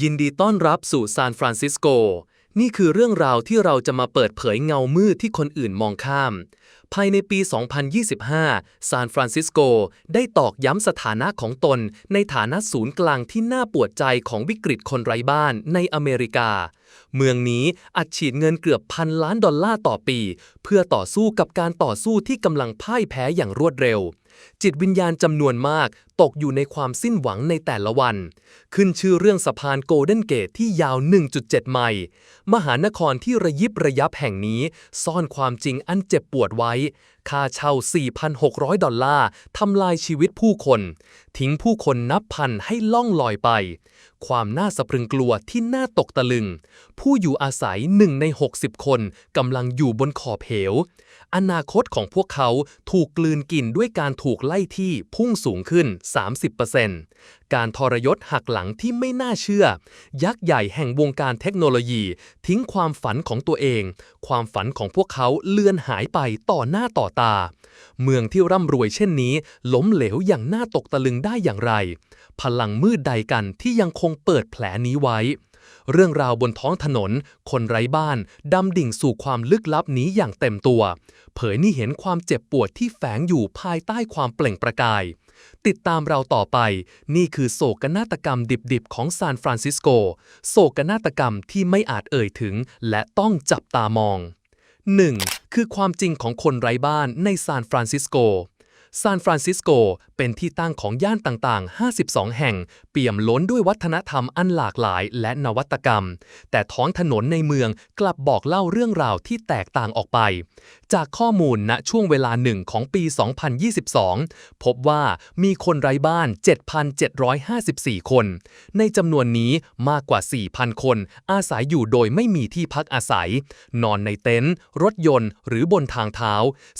ยินดีต้อนรับสู่ซานฟรานซิสโก นี่คือเรื่องราวที่เราจะมาเปิดเผยเงามืดที่คนอื่นมองข้าม ภายในปี 2025 ซานฟรานซิสโกได้ตอกย้ำสถานะของตน ในฐานะศูนย์กลางที่น่าปวดใจของวิกฤตคนไร้บ้านในอเมริกา เมืองนี้อัดฉีดเงินเกือบพันล้านดอลลาร์ต่อปี เพื่อต่อสู้กับการต่อสู้ที่กำลังพ่ายแพ้อย่างรวดเร็ว จิตวิญญาณจำนวนมากตกอยู่ในความสิ้นหวังในแต่ละวัน ขึ้นชื่อเรื่องสะพานโกลเด้นเกตที่ยาว 1.7 ไมล์ มหานครที่ระยิบระยับแห่งนี้ ซ่อนความจริงอันเจ็บปวดไว้ travailler. ค่าเช่า 4,600 ดอลลาร์ทำลายชีวิตผู้คน ทิ้งผู้คนนับพันให้ล่องลอยไป ความน่าสะพรึงกลัวที่น่าตกตะลึง ผู้อยู่อาศัยหนึ่งใน 60 คนกำลังอยู่บนขอบเหว อนาคตของพวกเขาถูกกลืนกินด้วยการถูกไล่ที่พุ่งสูงขึ้น 30%การทรยศหักหลังที่ไม่น่าเชื่อ ยักษ์ใหญ่แห่งวงการเทคโนโลยี ทิ้งความฝันของตัวเอง ความฝันของพวกเขาเลือนหายไปต่อหน้าต่อตา เมืองที่ร่ำรวยเช่นนี้ล้มเหลวอย่างน่าตกตะลึงได้อย่างไร พลังมืดใดกันที่ยังคงเปิดแผลนี้ไว้ เรื่องราวบนท้องถนน คนไร้บ้านดำดิ่งสู่ความลึกลับนี้อย่างเต็มตัว เผยนี่เห็นความเจ็บปวดที่แฝงอยู่ภายใต้ความเปล่งประกาย ติดตามเราต่อไป นี่คือโศกนาฏกรรมดิบๆของซานฟรานซิสโก โศกนาฏกรรมที่ไม่อาจเอ่ยถึง และต้องจับตามอง 1. คือความจริงของคนไร้บ้านในซานฟรานซิสโก ซานฟรานซิสโกเป็นที่ตั้งของย่านต่างๆ 52 แห่ง เปี่ยมล้นด้วยวัฒนธรรมอันหลากหลายและนวัตกรรม แต่ท้องถนนในเมืองกลับบอกเล่าเรื่องราวที่แตกต่างออกไป จากข้อมูลณช่วงเวลาหนึ่งของปี 2022 พบว่ามีคนไร้บ้าน 7,754 คน ในจำนวนนี้มากกว่า 4,000 คน อาศัยอยู่โดยไม่มีที่พักอาศัย นอนในเต็นท์รถยนต์ หรือบนทางเท้า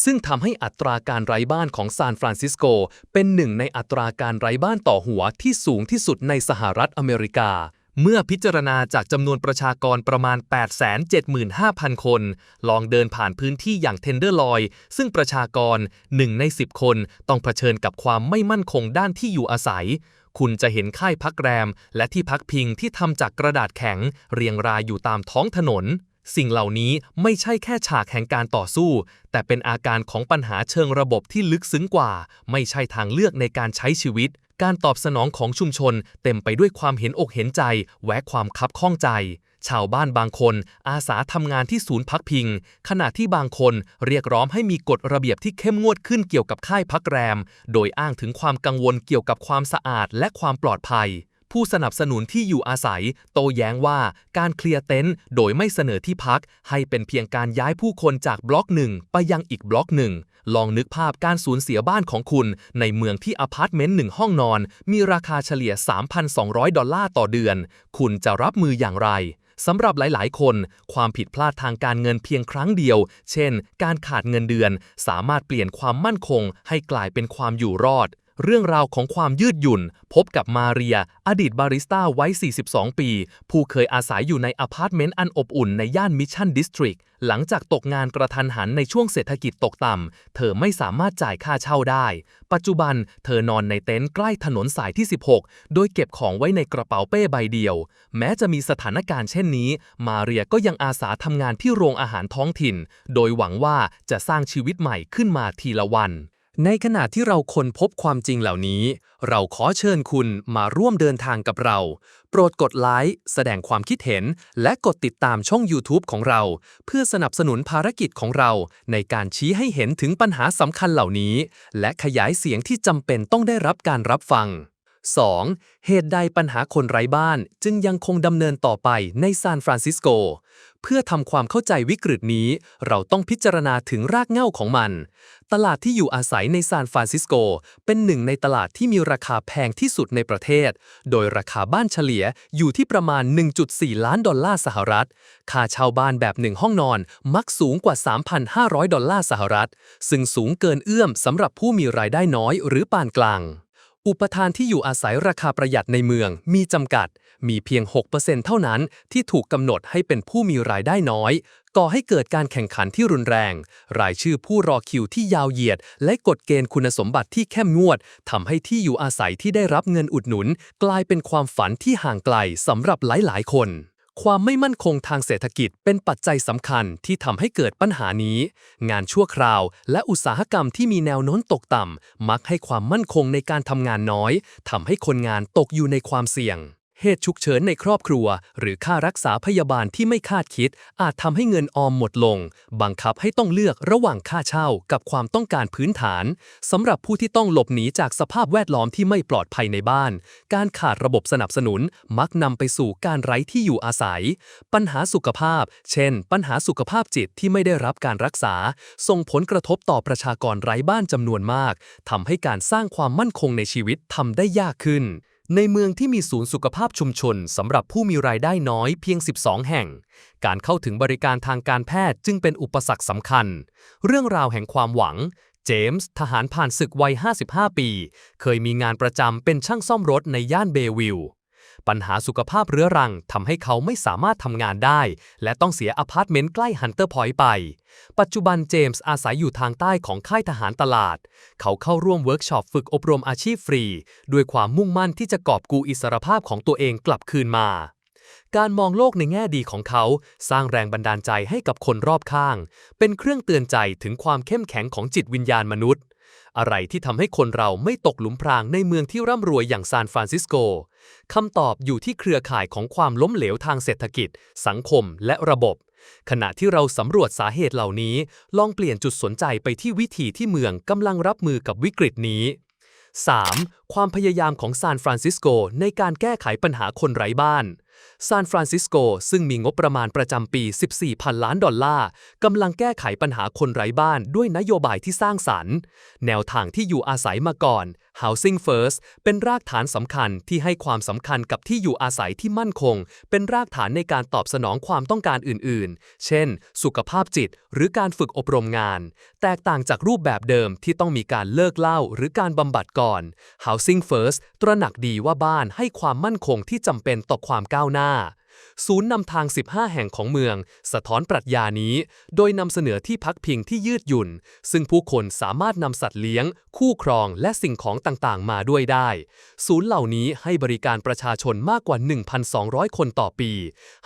ซึ่งทำให้อัตราการไร้บ้านของซานฟรานซิสโก เป็นหนึ่งในอัตราการไร้บ้านต่อหัวที่สูงที่สุดในสหรัฐอเมริกา เมื่อพิจารณาจากจำนวนประชากรประมาณ 875,000 คน ลองเดินผ่านพื้นที่อย่างเทนเดอร์ลอย ซึ่งประชากร 1 ใน 10 คนต้องเผชิญกับความไม่มั่นคงด้านที่อยู่อาศัย คุณจะเห็นค่ายพักแรม และที่พักพิงที่ทำจากกระดาษแข็ง เรียงรายอยู่ตามท้องถนน สิ่งเหล่านี้ไม่ใช่แค่ฉากแห่งการต่อสู้ แต่เป็นอาการของปัญหาเชิงระบบที่ลึกซึ้งกว่า ไม่ใช่ทางเลือกในการใช้ชีวิต การตอบสนองของชุมชน เต็มไปด้วยความเห็นอกเห็นใจ แวะความคับข้องใจ ชาวบ้านบางคนอาสาทำงานที่ศูนย์พักพิง ขณะที่บางคนเรียกร้องให้มีกฎระเบียบที่เข้มงวดขึ้นเกี่ยวกับค่ายพักแรม โดยอ้างถึงความกังวลเกี่ยวกับความสะอาดและความปลอดภัย ผู้สนับสนุนที่อยู่อาศัย โต้แย้งว่าการเคลียร์เต็นท์โดยไม่เสนอที่พัก ให้เป็นเพียงการย้ายผู้คนจากบล็อกหนึ่งไปยังอีกบล็อกหนึ่ง ลองนึกภาพการสูญเสียบ้านของคุณ ในเมืองที่อพาร์ตเมนต์หนึ่งห้องนอน มีราคาเฉลี่ย 3,200 ดอลลาร์ต่อเดือน คุณจะรับมืออย่างไรสำหรับหลาย ๆ คน ความผิดพลาดทางการเงินเพียงครั้งเดียว เช่น การขาดเงินเดือน สามารถเปลี่ยนความมั่นคงให้กลายเป็นความอยู่รอด เรื่องราวของความยืดหยุ่น พบกับมาเรีย อดีตบาริสต้าวัย 42 ปี ผู้เคยอาศัยอยู่ในอพาร์ตเมนต์อันอบอุ่นในย่านมิชชั่นดิสทริกหลังจากตกงานกระทันหันในช่วงเศรษฐกิจตกต่ำ เธอไม่สามารถจ่ายค่าเช่าได้ ปัจจุบันเธอนอนในเต็นท์ใกล้ถนนสายที่ 16 โดยเก็บของไว้ในกระเป๋าเป้ใบเดียว แม้จะมีสถานการณ์เช่นนี้ มาเรียก็ยังอาสาทำงานที่โรงอาหารท้องถิ่น โดยหวังว่าจะสร้างชีวิตใหม่ขึ้นมาทีละวัน ในขณะที่เราค้นพบความจริงเหล่านี้ เราขอเชิญคุณมาร่วมเดินทางกับเรา โปรดกดไลค์ แสดงความคิดเห็น และกดติดตามช่อง YouTube ของเรา เพื่อสนับสนุนภารกิจของเรา ในการชี้ให้เห็นถึงปัญหาสำคัญเหล่านี้ และขยายเสียงที่จำเป็นต้องได้รับการรับฟัง 2. เหตุใดปัญหาคนไร้บ้านจึงยังคงดำเนินต่อไปในซานฟรานซิสโก เพื่อทำความเข้าใจวิกฤตนี้ เราต้องพิจารณาถึงรากเหง้าของมัน ตลาดที่อยู่อาศัยในซานฟรานซิสโก เป็นหนึ่งในตลาดที่มีราคาแพงที่สุดในประเทศ โดยราคาบ้านเฉลี่ยอยู่ที่ประมาณ 1.4 ล้านดอลลาร์สหรัฐ ค่าเช่าบ้านแบบหนึ่งห้องนอนมักสูงกว่า 3,500 ดอลลาร์สหรัฐ ซึ่งสูงเกินเอื้อมสำหรับผู้มีรายได้น้อยหรือปานกลาง อุปทานที่อยู่อาศัยราคาประหยัดในเมืองมีจำกัด มีเพียง 6%เท่านั้นที่ถูกกำหนดให้เป็นผู้มีรายได้น้อย ก่อให้เกิดการแข่งขันที่รุนแรง รายชื่อผู้รอคิวที่ยาวเหยียด และกฎเกณฑ์คุณสมบัติที่เข้มงวดทำให้ที่อยู่อาศัยที่ได้รับเงินอุดหนุน กลายเป็นความฝันที่ห่างไกลสำหรับหลายๆ คน ความไม่มั่นคงทางเศรษฐกิจเป็นปัจจัยสำคัญที่ทำให้เกิดปัญหานี้ งานชั่วคราว และอุตสาหกรรมที่มีแนวโน้มตกต่ำมักให้ความมั่นคงในการทำงานน้อยทำให้คนงานตกอยู่ในความเสี่ยง เหตุฉุกเฉินในครอบครัว หรือค่ารักษาพยาบาลที่ไม่คาดคิด อาจทำให้เงินออมหมดลง บังคับให้ต้องเลือกระหว่างค่าเช่ากับความต้องการพื้นฐานสำหรับผู้ที่ต้องหลบหนีจากสภาพแวดล้อมที่ไม่ปลอดภัยในบ้าน การขาดระบบสนับสนุนมักนำไปสู่การไร้ที่อยู่อาศัย ปัญหาสุขภาพ เช่น ปัญหาสุขภาพจิตที่ไม่ได้รับการรักษา ส่งผลกระทบต่อประชากรไร้บ้านจำนวนมากทำให้การสร้างความมั่นคงในชีวิตทำได้ยากขึ้น ในเมืองที่มีศูนย์สุขภาพชุมชนสำหรับผู้มีรายได้น้อยเพียง 12 แห่ง การเข้าถึงบริการทางการแพทย์จึงเป็นอุปสรรคสำคัญ เรื่องราวแห่งความหวัง เจมส์ ทหารผ่านศึกวัย 55 ปี เคยมีงานประจำเป็นช่างซ่อมรถในย่านเบวิล ปัญหาสุขภาพเรื้อรังทำให้เขาไม่สามารถทำงานได้ และต้องเสียอพาร์ตเมนต์ใกล้ฮันเตอร์พอยต์ไป ปัจจุบันเจมส์อาศัยอยู่ทางใต้ของค่ายทหารตลาด เขาเข้าร่วมเวิร์กช็อปฝึกอบรมอาชีพฟรี ด้วยความมุ่งมั่นที่จะกอบกูอิสรภาพของตัวเองกลับคืนมาการมองโลกในแง่ดีของเขา สร้างแรงบันดาลใจให้กับคนรอบข้าง เป็นเครื่องเตือนใจถึงความเข้มแข็งของจิตวิญญาณมนุษย์ อะไรที่ทำให้คนเราไม่ตกหลุมพรางในเมืองที่ร่ำรวยอย่างซานฟรานซิสโกคำตอบอยู่ที่เครือข่ายของความล้มเหลวทางเศรษฐกิจ สังคม และระบบ ขณะที่เราสำรวจสาเหตุเหล่านี้ ลองเปลี่ยนจุดสนใจไปที่วิธีที่เมืองกำลังรับมือกับวิกฤตนี้ 3. ความพยายามของซานฟรานซิสโกในการแก้ไขปัญหาคนไร้บ้าน ซานฟรานซิสโกซึ่งมีงบประมาณประจำปี 14พันล้านดอลลาร์กำลังแก้ไขปัญหาคนไร้บ้านด้วยนโยบายที่สร้างสรรค์ แนวทางที่อยู่อาศัยมาก่อน Housing First เป็นรากฐานสำคัญที่ให้ความสำคัญกับที่อยู่อาศัยที่มั่นคง เป็นรากฐานในการตอบสนองความต้องการอื่นๆ เช่น สุขภาพจิต หรือการฝึกอบรมงาน แตกต่างจากรูปแบบเดิมที่ต้องมีการเลิกเล้าหรือการบำบัดก่อน Housing First ตระหนักดีว่าบ้านให้ความมั่นคงที่จำเป็นต่อความก้าวหน้า ศูนย์นำทาง 15 แห่งของเมือง สะท้อนปรัชญานี้ โดยนำเสนอที่พักพิงที่ยืดหยุ่น ซึ่งผู้คนสามารถนำสัตว์เลี้ยง คู่ครองและสิ่งของต่างๆ มาด้วยได้ ศูนย์เหล่านี้ให้บริการประชาชนมากกว่า 1,200 คนต่อปี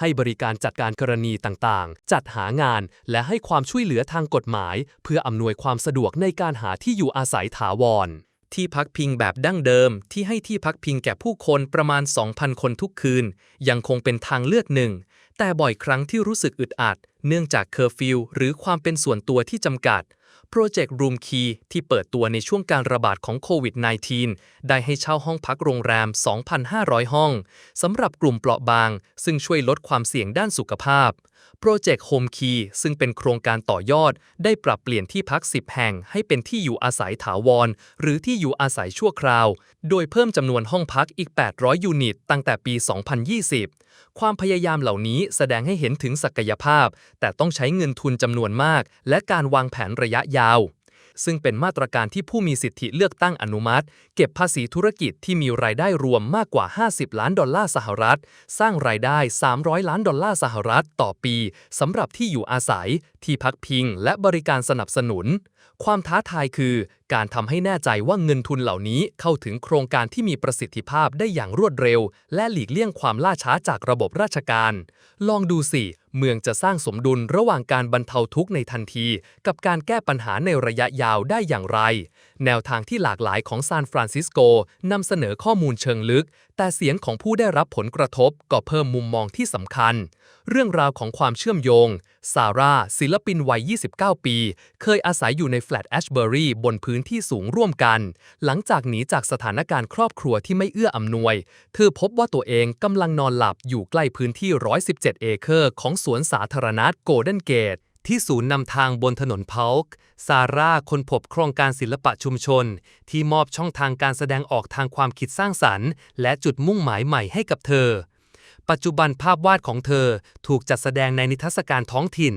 ให้บริการจัดการกรณีต่างๆ จัดหางาน และให้ความช่วยเหลือทางกฎหมาย เพื่ออำนวยความสะดวกในการหาที่อยู่อาศัยถาวร ที่พักพิงแบบดั้งเดิมที่ให้ที่พักพิงแก่ผู้คนประมาณ 2,000 คนทุกคืน ยังคงเป็นทางเลือกหนึ่ง แต่บ่อยครั้งที่รู้สึกอึดอัด เนื่องจากเคอร์ฟิวหรือความเป็นส่วนตัวที่จำกัดโปรเจกต์ Room Key ที่เปิดตัวในช่วงการระบาดของโควิด -19 ได้ให้เช่าห้องพักโรงแรม 2,500 ห้องสำหรับกลุ่มเปราะบาง ซึ่งช่วยลดความเสี่ยงด้านสุขภาพ โปรเจกต์โฮมคีซึ่งเป็นโครงการต่อยอด ได้ปรับเปลี่ยนที่พัก 10 แห่งให้เป็นที่อยู่อาศัยถาวร หรือที่อยู่อาศัยชั่วคราว โดยเพิ่มจำนวนห้องพักอีก 800 ยูนิต ตั้งแต่ปี 2020 ความพยายามเหล่านี้แสดงให้เห็นถึงศักยภาพ แต่ต้องใช้เงินทุนจำนวนมาก และการวางแผนระยะยาว ซึ่งเป็นมาตรการที่ผู้มีสิทธิเลือกตั้งอนุมัติ เก็บภาษีธุรกิจที่มีรายได้รวมมากกว่า 50 ล้านดอลลาร์สหรัฐ สร้างรายได้ 300 ล้านดอลลาร์สหรัฐต่อปีสำหรับที่อยู่อาศัย ที่พักพิง และบริการสนับสนุน ความท้าทายคือ การทำให้แน่ใจว่าเงินทุนเหล่านี้เข้าถึงโครงการที่มีประสิทธิภาพได้อย่างรวดเร็ว และหลีกเลี่ยงความล่าช้าจากระบบราชการ ลองดูสิ เมืองจะสร้างสมดุลระหว่างการบรรเทาทุกข์ในทันที กับการแก้ปัญหาในระยะยาวได้อย่างไร แนวทางที่หลากหลายของซานฟรานซิสโกนำเสนอข้อมูลเชิงลึก แต่เสียงของผู้ได้รับผลกระทบก็เพิ่มมุมมองที่สำคัญ เรื่องราวของความเชื่อมโยงซาร่าศิลปินวัย 29 ปี เคยอาศัยอยู่ในแฟลตแอชเบอรี่บนพื้นที่สูงร่วมกัน หลังจากหนีจากสถานการณ์ครอบครัวที่ไม่เอื้ออำนวย เธอพบว่าตัวเองกำลังนอนหลับอยู่ใกล้พื้นที่ 117 เอเคอร์ของสวนสาธารณะโกลเด้นเกตที่ศูนย์นำทางบนถนนเพาลค์ซาร่าคนพบโครงการศิลปะชุมชน ที่มอบช่องทางการแสดงออกทางความคิดสร้างสรรค์ และจุดมุ่งหมายใหม่ให้กับเธอ ปัจจุบันภาพวาดของเธอถูกจัดแสดงในนิทรรศการท้องถิ่น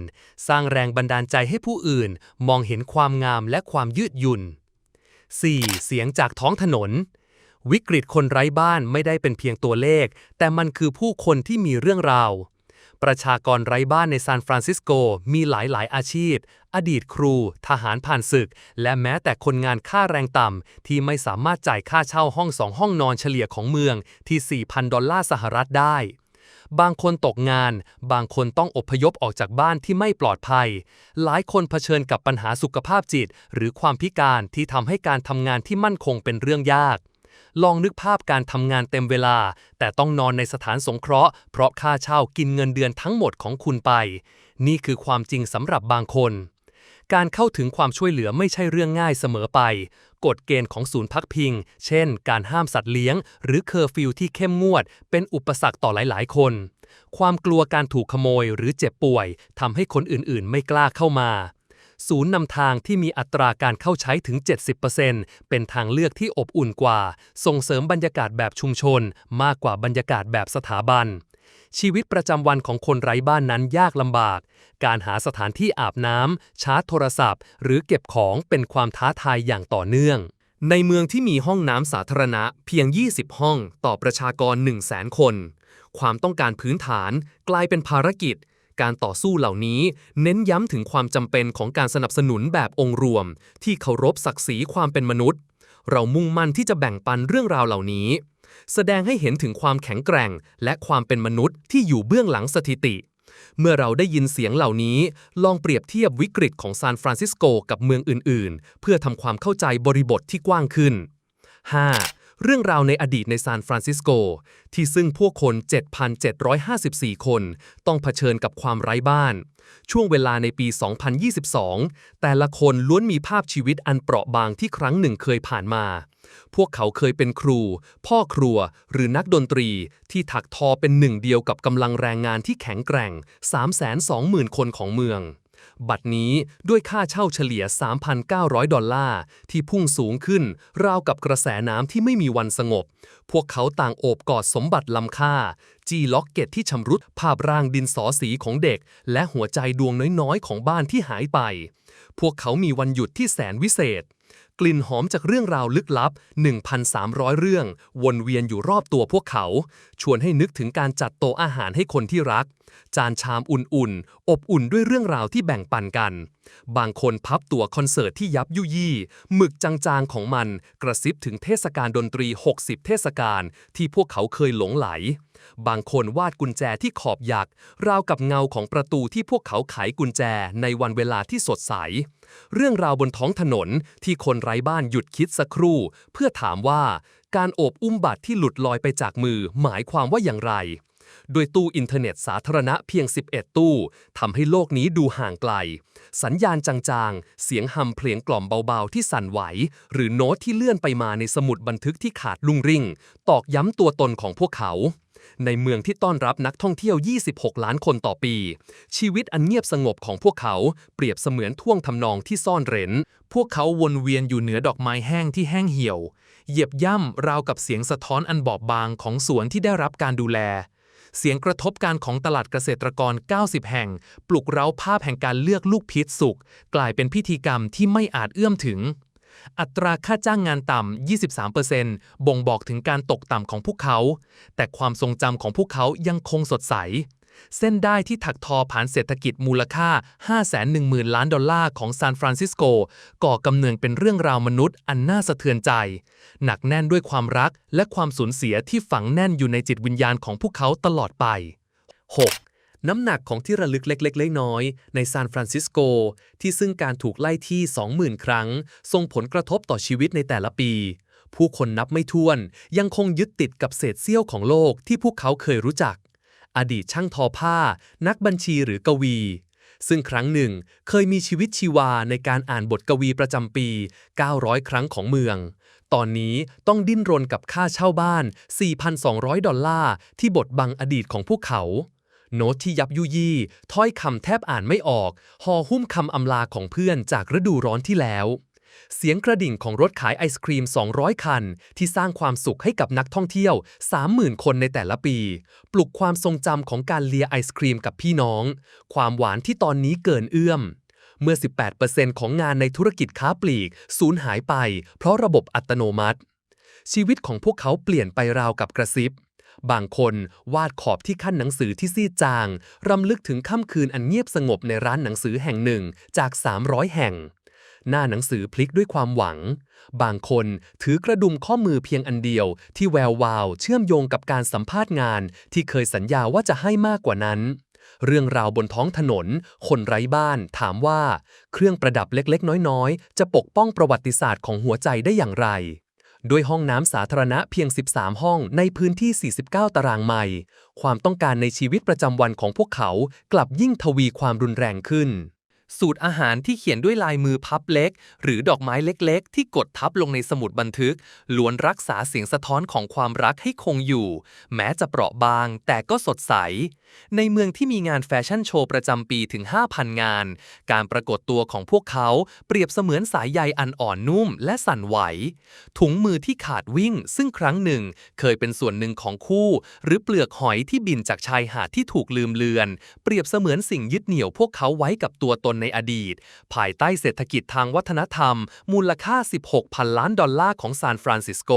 สร้างแรงบันดาลใจให้ผู้อื่น มองเห็นความงามและความยืดหยุ่น 4. เสียงจากท้องถนน วิกฤตคนไร้บ้านไม่ได้เป็นเพียงตัวเลข แต่มันคือผู้คนที่มีเรื่องราว ประชากรไร้บ้านในซานฟรานซิสโกมีหลายหลายอาชีพ อดีตครู ทหารผ่านศึก และแม้แต่คนงานค่าแรงต่ำ ที่ไม่สามารถจ่ายค่าเช่าห้องสองห้องนอนเฉลี่ยของเมืองที่ 4,000 ดอลลาร์สหรัฐได้ บางคนตกงาน บางคนต้องอพยพออกจากบ้านที่ไม่ปลอดภัย หลายคนเผชิญกับปัญหาสุขภาพจิต หรือความพิการที่ทำให้การทำงานที่มั่นคงเป็นเรื่องยาก ลองนึกภาพการทำงานเต็มเวลา แต่ต้องนอนในสถานสงเคราะห์ เพราะค่าเช่ากินเงินเดือนทั้งหมดของคุณไป นี่คือความจริงสำหรับบางคนการเข้าถึงความช่วยเหลือไม่ใช่เรื่องง่ายเสมอไป กฎเกณฑ์ของศูนย์พักพิง เช่น การห้ามสัตว์เลี้ยง หรือเคอร์ฟิวที่เข้มงวด เป็นอุปสรรคต่อหลาย ๆ คน ความกลัวการถูกขโมยหรือเจ็บป่วยทำให้คนอื่น ๆ ไม่กล้าเข้ามา ศูนย์นำทางที่มีอัตราการเข้าใช้ถึง 70%เป็นทางเลือกที่อบอุ่นกว่า ส่งเสริมบรรยากาศแบบชุมชน มากกว่าบรรยากาศแบบสถาบัน ชีวิตประจำวันของคนไร้บ้านนั้นยากลำบาก การหาสถานที่อาบน้ำชาร์จโทรศัพท์ หรือเก็บของเป็นความท้าทายอย่างต่อเนื่อง ในเมืองที่มีห้องน้ำสาธารณะเพียง 20 ห้องต่อประชากร 100,000 คน ความต้องการพื้นฐานกลายเป็นภารกิจ การต่อสู้เหล่านี้เน้นย้ำถึงความจำเป็นของการสนับสนุนแบบองค์รวม ที่เคารพศักดิ์ศรีความเป็นมนุษย์ เรามุ่งมั่นที่จะแบ่งปันเรื่องราวเหล่านี้ แสดงให้เห็นถึงความแข็งแกร่ง และความเป็นมนุษย์ที่อยู่เบื้องหลังสถิติ เมื่อเราได้ยินเสียงเหล่านี้ ลองเปรียบเทียบวิกฤตของซานฟรานซิสโกกับเมืองอื่น ๆ เพื่อทำความเข้าใจบริบทที่กว้างขึ้น 5. เรื่องราวในอดีตในซานฟรานซิสโก ที่ซึ่งพวกคน 7,754 คน ต้องเผชิญกับความไร้บ้าน ช่วงเวลาในปี 2022 แต่ละคนล้วนมีภาพชีวิตอันเปราะบางที่ครั้งหนึ่งเคยผ่านมา พวกเขาเคยเป็นครู พ่อครัว หรือนักดนตรีที่ถักทอเป็นหนึ่งเดียวกับกำลังแรงงานที่แข็งแกร่ง 320,000 คนของเมือง บัดนี้ด้วยค่าเช่าเฉลี่ย 3,900 ดอลลาร์ ที่พุ่งสูงขึ้น ราวกับกระแสน้ำที่ไม่มีวันสงบ พวกเขาต่างโอบกอดสมบัติล้ำค่า จีล็อกเก็ตที่ชำรุดภาพร่างดินสอสีของเด็ก และหัวใจดวงน้อยๆ ของบ้านที่หายไป พวกเขามีวันหยุดที่แสนวิเศษ กลิ่นหอมจากเรื่องราวลึกลับ 1,300 เรื่อง วนเวียนอยู่รอบตัวพวกเขา ชวนให้นึกถึงการจัดโต๊ะอาหารให้คนที่รัก จานชามอุ่นๆ อบอุ่นด้วยเรื่องราวที่แบ่งปันกัน บางคนพับตั๋วคอนเสิร์ตที่ยับยุยี่ หมึกจางๆของมัน กระซิบถึงเทศกาลดนตรี 60 เทศกาลที่พวกเขาเคยหลงไหล บางคนวาดกุญแจที่ขอบหยัก ราวกับเงาของประตูที่พวกเขาไขกุญแจในวันเวลาที่สดใส เรื่องราวบนท้องถนนที่คนไร้บ้านหยุดคิดสักครู่ เพื่อถามว่าการโอบอุ้มบัตรที่หลุดลอยไปจากมือหมายความว่าอย่างไรโดยตู้อินเทอร์เน็ตสาธารณะเพียง 11 ตู้ทำให้โลกนี้ดูห่างไกล สัญญาณจางๆ เสียงหำเพลงกล่อมเบาๆ ที่สั่นไหว หรือโน้ตที่เลื่อนไปมาในสมุดบันทึกที่ขาดลุ่งริ่ง ตอกย้ำตัวตนของพวกเขา ในเมืองที่ต้อนรับนักท่องเที่ยว 26 ล้านคนต่อปี ชีวิตอันเงียบสงบของพวกเขาเปรียบเสมือนท่วงทำนองที่ซ่อนเร้น พวกเขาวนเวียนอยู่เหนือดอกไม้แห้งที่แห้งเหี่ยว เหยียบย่ำราวกับเสียงสะท้อนอันบอบบางของสวนที่ได้รับการดูแลเสียงกระทบการของตลาดเกษตรกร 90 แห่ง ปลุกเร้าภาพแห่งการเลือกลูกพิษสุก กลายเป็นพิธีกรรมที่ไม่อาจเอื้อมถึง อัตราค่าจ้างงานต่ำ 23%บ่งบอกถึงการตกต่ำของพวกเขา แต่ความทรงจำของพวกเขายังคงสดใส เส้นได้ที่ถักทอผ่านเศรษฐกิจมูลค่า 510,000 ล้านดอลลาร์ของซานฟรานซิสโก ก่อกำเนิดเป็นเรื่องราวมนุษย์อันน่าสะเทือนใจ หนักแน่นด้วยความรักและความสูญเสียที่ฝังแน่นอยู่ในจิตวิญญาณของพวกเขาตลอดไป 6. น้ำหนักของที่ระลึกเล็กๆน้อยๆในซานฟรานซิสโก ที่ซึ่งการถูกไล่ที่ 20,000 ครั้ง ส่งผลกระทบต่อชีวิตในแต่ละปี ผู้คนนับไม่ถ้วน ยังคงยึดติดกับเศษเสี้ยวของโลกที่พวกเขาเคยรู้จัก อดีตช่างทอผ้า นักบัญชีหรือกวี ซึ่งครั้งหนึ่งเคยมีชีวิตชีวาในการอ่านบทกวีประจำปี 900 ครั้งของเมือง ตอนนี้ต้องดิ้นรนกับค่าเช่าบ้าน 4,200 ดอลลาร์ที่บทบังอดีตของพวกเขา โน้ตที่ยับยุยี่ ถ้อยคำแทบอ่านไม่ออกห่อหุ้มคำอำลาของเพื่อนจากฤดูร้อนที่แล้ว เสียงกระดิ่งของรถขายไอศครีม 200 คัน ที่สร้างความสุขให้กับนักท่องเที่ยว 30,000 คนในแต่ละปี ปลุกความทรงจำของการเลียไอศครีมกับพี่น้อง ความหวานที่ตอนนี้เกินเอื้อมเมื่อ 18%ของงานในธุรกิจค้าปลีกสูญหายไป เพราะระบบอัตโนมัติ ชีวิตของพวกเขาเปลี่ยนไปราวกับกระซิบ บางคนวาดขอบที่ขั้นหนังสือที่ซีดจาง รำลึกถึงค่ำคืนอันเงียบสงบในร้านหนังสือแห่งหนึ่งจาก 300 แห่ง หน้าหนังสือพลิกด้วยความหวัง บางคนถือกระดุมข้อมือเพียงอันเดียว ที่แวววาว เชื่อมโยงกับการสัมภาษณ์งาน ที่เคยสัญญาว่าจะให้มากกว่านั้นเรื่องราวบนท้องถนน คนไร้บ้าน ถามว่า เครื่องประดับเล็กๆ น้อยๆ จะปกป้องประวัติศาสตร์ของหัวใจได้อย่างไร ด้วยห้องน้ำสาธารณะเพียง 13 ห้องในพื้นที่ 49 ตารางไมล์ ความต้องการในชีวิตประจำวันของพวกเขากลับยิ่งทวีความรุนแรงขึ้น สูตรอาหารที่เขียนด้วยลายมือพับเล็ก หรือดอกไม้เล็กๆ ที่กดทับลงในสมุดบันทึก ล้วนรักษาเสียงสะท้อนของความรักให้คงอยู่ แม้จะเปราะบางแต่ก็สดใส ในเมืองที่มีงานแฟชั่นโชว์ประจำปีถึง 5,000 งาน การปรากฏตัวของพวกเขาเปรียบเสมือนสายใยอันอ่อนนุ่มและสั่นไหว ถุงมือที่ขาดวิ่ง ซึ่งครั้งหนึ่ง เคยเป็นส่วนหนึ่งของคู่ หรือเปลือกหอยที่บินจากชายหาดที่ถูกลืมเลือน เปรียบเสมือนสิ่งยึดเหนี่ยวพวกเขาไว้กับตัวตนในอดีต ภายใต้เศรษฐกิจทางวัฒนธรรม มูลค่า 16 พันล้านดอลลาร์ของซานฟรานซิสโก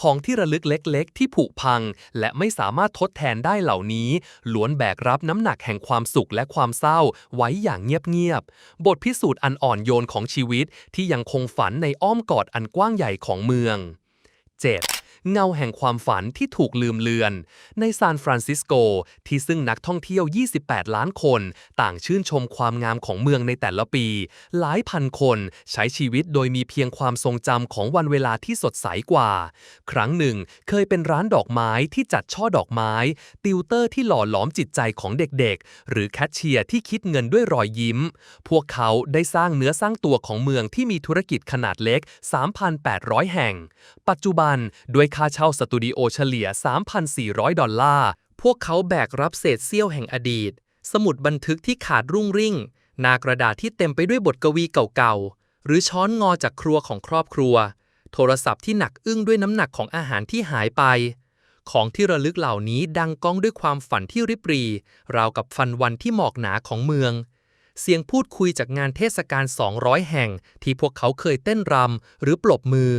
ของที่ระลึกเล็ก ๆ ที่ผุพัง และไม่สามารถทดแทนได้เหล่านี้ล้วนแบกรับน้ำหนักแห่งความสุขและความเศร้าไว้อย่างเงียบๆ บทพิสูจน์อันอ่อนโยนของชีวิตที่ยังคงฝันในอ้อมกอดอันกว้างใหญ่ของเมือง 7. เงาแห่งความฝันที่ถูกลืมเลือน ในซานฟรานซิสโก ที่ซึ่งนักท่องเที่ยว 28 ล้านคน ต่างชื่นชมความงามของเมืองในแต่ละปี หลายพันคนใช้ชีวิตโดยมีเพียงความทรงจำของวันเวลาที่สดใสกว่า ครั้งหนึ่ง เคยเป็นร้านดอกไม้ที่จัดช่อดอกไม้ ติวเตอร์ที่หล่อหลอมจิตใจของเด็กๆ หรือแคชเชียร์ที่คิดเงินด้วยรอยยิ้ม พวกเขาได้สร้างเนื้อสร้างตัวของเมืองที่มีธุรกิจขนาดเล็ก 3,800 แห่ง ปัจจุบันด้วยค่าเช่าสตูดิโอเฉลี่ย 3,400 ดอลลาร์ พวกเขาแบกรับเศษเสี้ยวแห่งอดีต สมุดบันทึกที่ขาดรุ่งริ่ง หนากระดาษที่เต็มไปด้วยบทกวีเก่าๆ หรือช้อนงอจากครัวของครอบครัว โทรศัพท์ที่หนักอึ้งด้วยน้ำหนักของอาหารที่หายไป ของที่ระลึกเหล่านี้ดังก้องด้วยความฝันที่ริบหรี ราวกับฟันวันที่หมอกหนาของเมืองเสียงพูดคุยจากงานเทศกาล 200 แห่ง ที่พวกเขาเคยเต้นรำหรือปรบมือ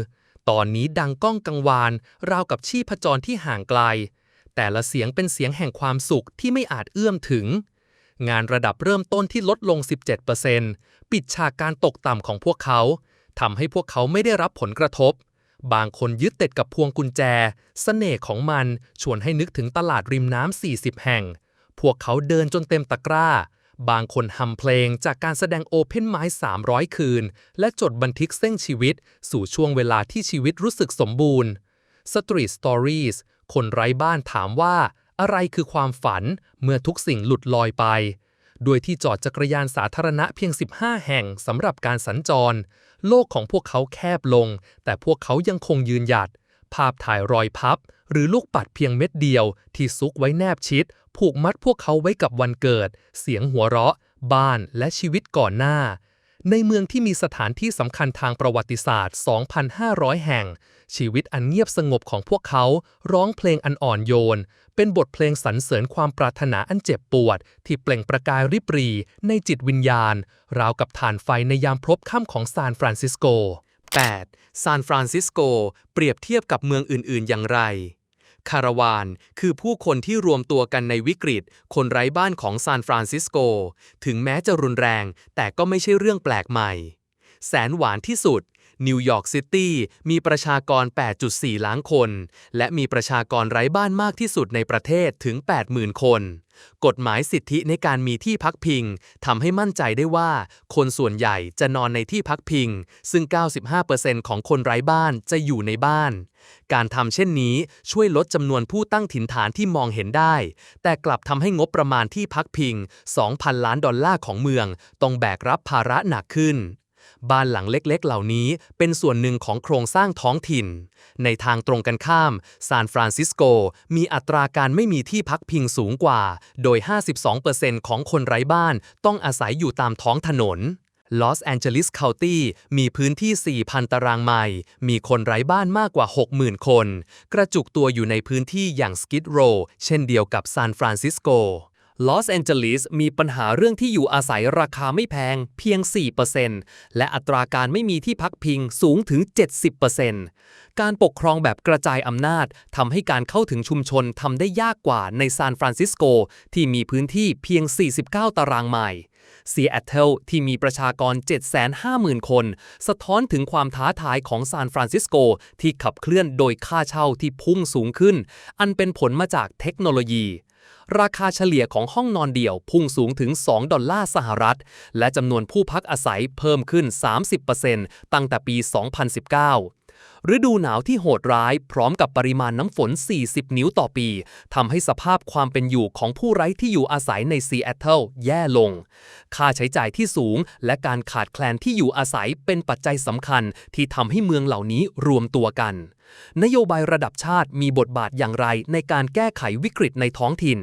ตอนนี้ดังก้องกังวาน ราวกับชีพจรที่ห่างไกล แต่ละเสียงเป็นเสียงแห่งความสุขที่ไม่อาจเอื้อมถึง งานระดับเริ่มต้นที่ลดลง 17%ปิดฉากการตกต่ำของพวกเขาทำให้พวกเขาไม่ได้รับผลกระทบ บางคนยึดติดกับพวงกุญแจเสน่ห์ของมันชวนให้นึกถึงตลาดริมน้ำ40 แห่ง พวกเขาเดินจนเต็มตะกร้า บางคนฮัมเพลงจากการแสดงโอเพนไมซ์300 คืน และจดบันทึกเส้นชีวิต สู่ช่วงเวลาที่ชีวิตรู้สึกสมบูรณ์ Street Stories คนไร้บ้านถามว่า อะไรคือความฝันเมื่อทุกสิ่งหลุดลอยไปโดยที่จอดจักรยานสาธารณะเพียง 15 แห่งสำหรับการสัญจร โลกของพวกเขาแคบลง แต่พวกเขายังคงยืนหยัด ภาพถ่ายรอยพับ หรือลูกปัดเพียงเม็ดเดียวที่ซุกไว้แนบชิด ผูกมัดพวกเขาไว้กับวันเกิด เสียงหัวเราะ บ้านและชีวิตก่อนหน้า ในเมืองที่มีสถานที่สำคัญทางประวัติศาสตร์ 2,500 แห่ง ชีวิตอันเงียบสงบของพวกเขาร้องเพลงอันอ่อนโยน เป็นบทเพลงสรรเสริญความปรารถนาอันเจ็บปวด ที่เปล่งประกายริบหรี ในจิตวิญญาณ ราวกับฐานไฟในยามพลบค่ำของซานฟรานซิสโก 8. ซานฟรานซิสโก เปรียบเทียบกับเมืองอื่น ๆ อย่างไร คาราวาน คือผู้คนที่รวมตัวกันในวิกฤต คนไร้บ้านของซานฟรานซิสโก ถึงแม้จะรุนแรง แต่ก็ไม่ใช่เรื่องแปลกใหม่ แสนหวานที่สุด นิวยอร์กซิตี้มีประชากร 8.4 ล้านคน และมีประชากรไร้บ้านมากที่สุดในประเทศถึง 80,000 คน กฎหมายสิทธิในการมีที่พักพิงทำให้มั่นใจได้ว่า คนส่วนใหญ่จะนอนในที่พักพิง ซึ่ง 95%ของคนไร้บ้านจะอยู่ในบ้าน การทำเช่นนี้ช่วยลดจำนวนผู้ตั้งถิ่นฐานที่มองเห็นได้ แต่กลับทำให้งบประมาณที่พักพิง 2,000 ล้านดอลลาร์ของเมือง ต้องแบกรับภาระหนักขึ้น บ้านหลังเล็กๆ เหล่านี้เป็นส่วนหนึ่งของโครงสร้างท้องถิ่น ในทางตรงกันข้าม ซานฟรานซิสโก มีอัตราการไม่มีที่พักพิงสูงกว่า โดย 52%ของคนไร้บ้านต้องอาศัยอยู่ตามท้องถนนลอสแอนเจลิส c า u ตี้มีพื้นที่ 4,000 ตารางไมล์มีคนไร้บ้านมากกว่า 60,000 คน กระจุกตัวอยู่ในพื้นที่อย่างสกิดโร เช่นเดียวกับซานฟรานซิสโก ลอสแอนเจลิสมีปัญหาเรื่องที่อยู่อาศัยราคาไม่แพงเพียง 4%และอัตราการไม่มีที่พักพิงสูงถึง 70%การปกครองแบบกระจายอำนาจทำให้การเข้าถึงชุมชนทำได้ยากกว่าในซานฟรานซิสโก ที่มีพื้นที่เพียง 49 ตารางไมล์ซีแอตเทิลที่มีประชากร 750,000 คน สะท้อนถึงความท้าทายของซานฟรานซิสโก ที่ขับเคลื่อนโดยค่าเช่าที่พุ่งสูงขึ้น อันเป็นผลมาจากเทคโนโลยี ราคาเฉลี่ยของห้องนอนเดี่ยวพุ่งสูงถึง 2 ดอลลาร์สหรัฐ และจำนวนผู้พักอาศัยเพิ่มขึ้น 30%ตั้งแต่ปี 2019ฤดูหนาวที่โหดร้ายพร้อมกับปริมาณน้ำฝน 40 นิ้วต่อปีทำให้สภาพความเป็นอยู่ของผู้ไร้ที่อยู่อาศัยในซีแอตเทิลแย่ลง ค่าใช้จ่ายที่สูง และการขาดแคลนที่อยู่อาศัยเป็นปัจจัยสำคัญที่ทำให้เมืองเหล่านี้รวมตัวกัน นโยบายระดับชาติมีบทบาทอย่างไรในการแก้ไขวิกฤตในท้องถิ่น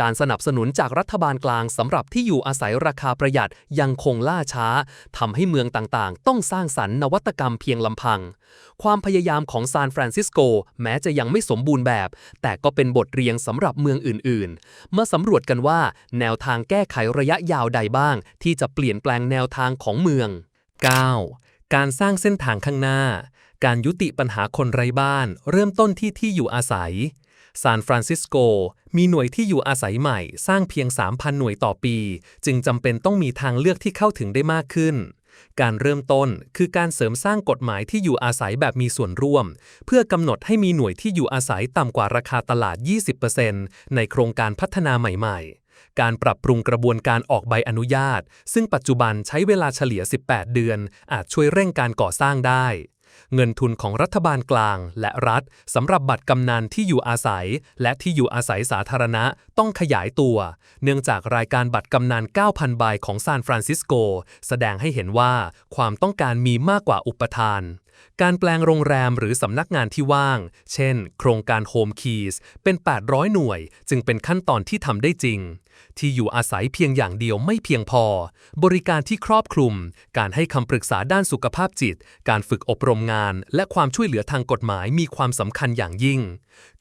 การสนับสนุนจากรัฐบาลกลางสำหรับที่อยู่อาศัยราคาประหยัดยังคงล่าช้าทำให้เมืองต่างๆ ต้องสร้างสรรค์นวัตกรรมเพียงลำพัง ความพยายามของซานฟรานซิสโก แม้จะยังไม่สมบูรณ์แบบ แต่ก็เป็นบทเรียนสำหรับเมืองอื่นๆ เมื่อสำรวจกันว่า แนวทางแก้ไขระยะยาวใดบ้าง ที่จะเปลี่ยนแปลงแนวทางของเมือง 9. การสร้างเส้นทางข้างหน้า การยุติปัญหาคนไร้บ้าน เริ่มต้นที่ที่อยู่อาศัย ซานฟรานซิสโก มีหน่วยที่อยู่อาศัยใหม่สร้างเพียง 3,000 หน่วยต่อปี จึงจำเป็นต้องมีทางเลือกที่เข้าถึงได้มากขึ้น การเริ่มต้นคือการเสริมสร้างกฎหมายที่อยู่อาศัยแบบมีส่วนร่วม เพื่อกำหนดให้มีหน่วยที่อยู่อาศัยต่ำกว่าราคาตลาด 20%ในโครงการพัฒนาใหม่ ๆการปรับปรุงกระบวนการออกใบอนุญาต ซึ่งปัจจุบันใช้เวลาเฉลี่ย 18 เดือน อาจช่วยเร่งการก่อสร้างได้ เงินทุนของรัฐบาลกลาง และรัฐสำหรับบัตรกำนันที่อยู่อาศัย และที่อยู่อาศัยสาธารณะต้องขยายตัว เนื่องจากรายการบัตรกำนัน 9,000 ใบของซานฟรานซิสโก แสดงให้เห็นว่าความต้องการมีมากกว่าอุปทาน การแปลงโรงแรมหรือสำนักงานที่ว่าง เช่น โครงการ Home Keys เป็น 800 หน่วย จึงเป็นขั้นตอนที่ทำได้จริง ที่อยู่อาศัยเพียงอย่างเดียวไม่เพียงพอ บริการที่ครอบคลุม การให้คำปรึกษาด้านสุขภาพจิต การฝึกอบรมงาน และความช่วยเหลือทางกฎหมายมีความสำคัญอย่างยิ่ง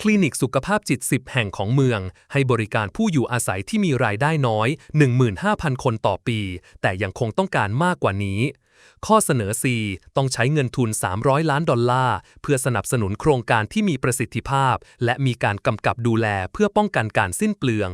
คลินิกสุขภาพจิต 10 แห่งของเมือง ให้บริการผู้อยู่อาศัยที่มีรายได้น้อย 15,000 คนต่อปี แต่ยังคงต้องการมากกว่านี้ ข้อเสนอ C ต้องใช้เงินทุน 300 ล้านดอลลาร์เพื่อสนับสนุนโครงการที่มีประสิทธิภาพ และมีการกำกับดูแลเพื่อป้องกันการสิ้นเปลือง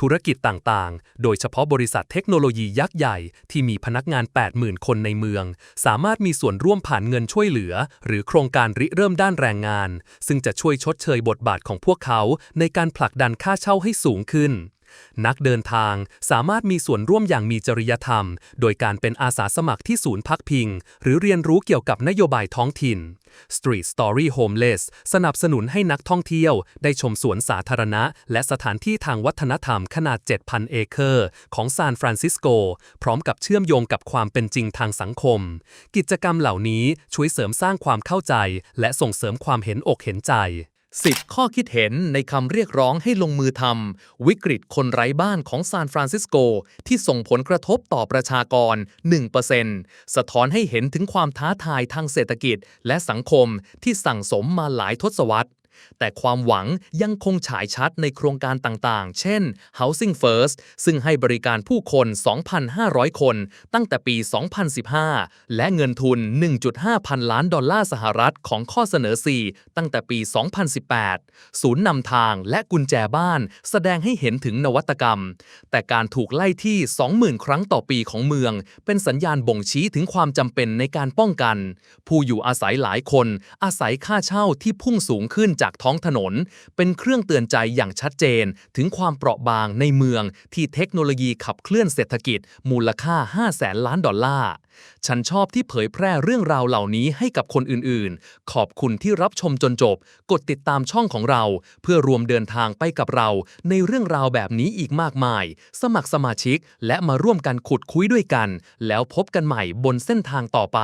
ธุรกิจต่างๆ โดยเฉพาะบริษัทเทคโนโลยียักษ์ใหญ่ที่มีพนักงาน 80,000 คนในเมือง สามารถมีส่วนร่วมผ่านเงินช่วยเหลือ หรือโครงการริเริ่มด้านแรงงาน ซึ่งจะช่วยชดเชยบทบาทของพวกเขาในการผลักดันค่าเช่าให้สูงขึ้น นักเดินทางสามารถมีส่วนร่วมอย่างมีจริยธรรม โดยการเป็นอาสาสมัครที่ศูนย์พักพิง หรือเรียนรู้เกี่ยวกับนโยบายท้องถิ่น Street Story Homeless สนับสนุนให้นักท่องเที่ยว ได้ชมสวนสาธารณะ และสถานที่ทางวัฒนธรรมขนาด 7,000 เอเคอร์ ของซานฟรานซิสโก พร้อมกับเชื่อมโยงกับความเป็นจริงทางสังคม กิจกรรมเหล่านี้ช่วยเสริมสร้างความเข้าใจ และส่งเสริมความเห็นอกเห็นใจ 10 ข้อคิดเห็นในคำเรียกร้องให้ลงมือทำวิกฤตคนไร้บ้านของซานฟรานซิสโก ที่ส่งผลกระทบต่อประชากร 1%สะท้อนให้เห็นถึงความท้าทายทางเศรษฐกิจ และสังคมที่สั่งสมมาหลายทศวรรษ แต่ความหวังยังคงฉายชัดในโครงการต่างๆ เช่น Housing First ซึ่งให้บริการผู้คน 2,500 คน ตั้งแต่ปี 2015 และเงินทุน 1.5 พันล้านดอลลาร์สหรัฐของข้อเสนอ 4 ตั้งแต่ปี 2018 ศูนย์นำทางและกุญแจบ้าน แสดงให้เห็นถึงนวัตกรรม แต่การถูกไล่ที่ 20,000 ครั้งต่อปีของเมือง เป็นสัญญาณบ่งชี้ถึงความจำเป็นในการป้องกัน ผู้อยู่อาศัยหลายคน อาศัยค่าเช่าที่พุ่งสูงขึ้นจากท้องถนน เป็นเครื่องเตือนใจอย่างชัดเจน ถึงความเปราะบางในเมืองที่เทคโนโลยีขับเคลื่อนเศรษฐกิจ มูลค่า 5 แสนล้านดอลลาร์ ฉันชอบที่เผยแพร่เรื่องราวเหล่านี้ให้กับคนอื่นๆ ขอบคุณที่รับชมจนจบ กดติดตามช่องของเรา เพื่อรวมเดินทางไปกับเรา ในเรื่องราวแบบนี้อีกมากมาย สมัครสมาชิกและมาร่วมกันขุดคุยด้วยกัน แล้วพบกันใหม่บนเส้นทางต่อไป